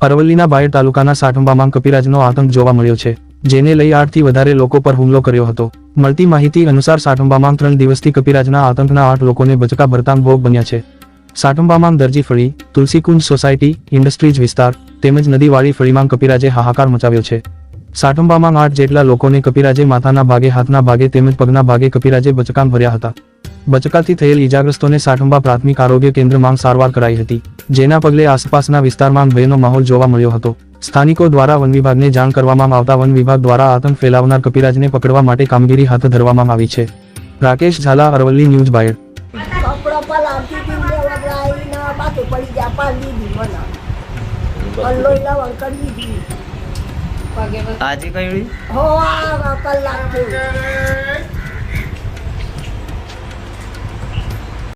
અરવલ્લીના બાયડ તાલુકાના સાઠુંબામાં કપિરાજનો આતંક જોવા મળ્યો છે, જેને લઈ આઠથી વધારે લોકો પર હુમલો કર્યો હતો. મળતી માહિતી અનુસાર સાઠુંબામાં ત્રણ દિવસથી કપિરાજના આતંકના આઠ લોકોને બચકા ભરતાંગ ભોગ બન્યા છે. સાઠુંબામાં દરજી ફળી, તુલસીકુંજ સોસાયટી, ઇન્ડસ્ટ્રીઝ વિસ્તાર, તેમજ નદીવાળી ફળીમાં કપિરાજે હાહાકાર મચાવ્યો છે. સાઠંબામાં આઠ જેટલા લોકોને કપિરાજે માથાના ભાગે હાથના ભાગે તેમજ પગના ભાગે કપિરાજે બચકામ ભર્યા હતા. બચકાથી થયેલ ઇજાગ્રસ્તોને સાટુંબા પ્રાથમિક આરોગ્ય કેન્દ્રમાં સારવાર કરાઈ હતી. જેના પગલે આસપાસના વિસ્તારમાં ભયનો માહોલ જોવા મળ્યો હતો. સ્થાનિકો દ્વારા વન વિભાગને જાણ કરવામાં આવતા વન વિભાગ દ્વારા આતંક ફેલાવનાર કપિરાજને પકડવા માટે કામગીરી હાથ ધરવામાં આવી છે. રાકેશ ઝાલા અરવલ્લી ન્યૂઝ બાયડ. પડી ગયા આજે કઈ હો કલાક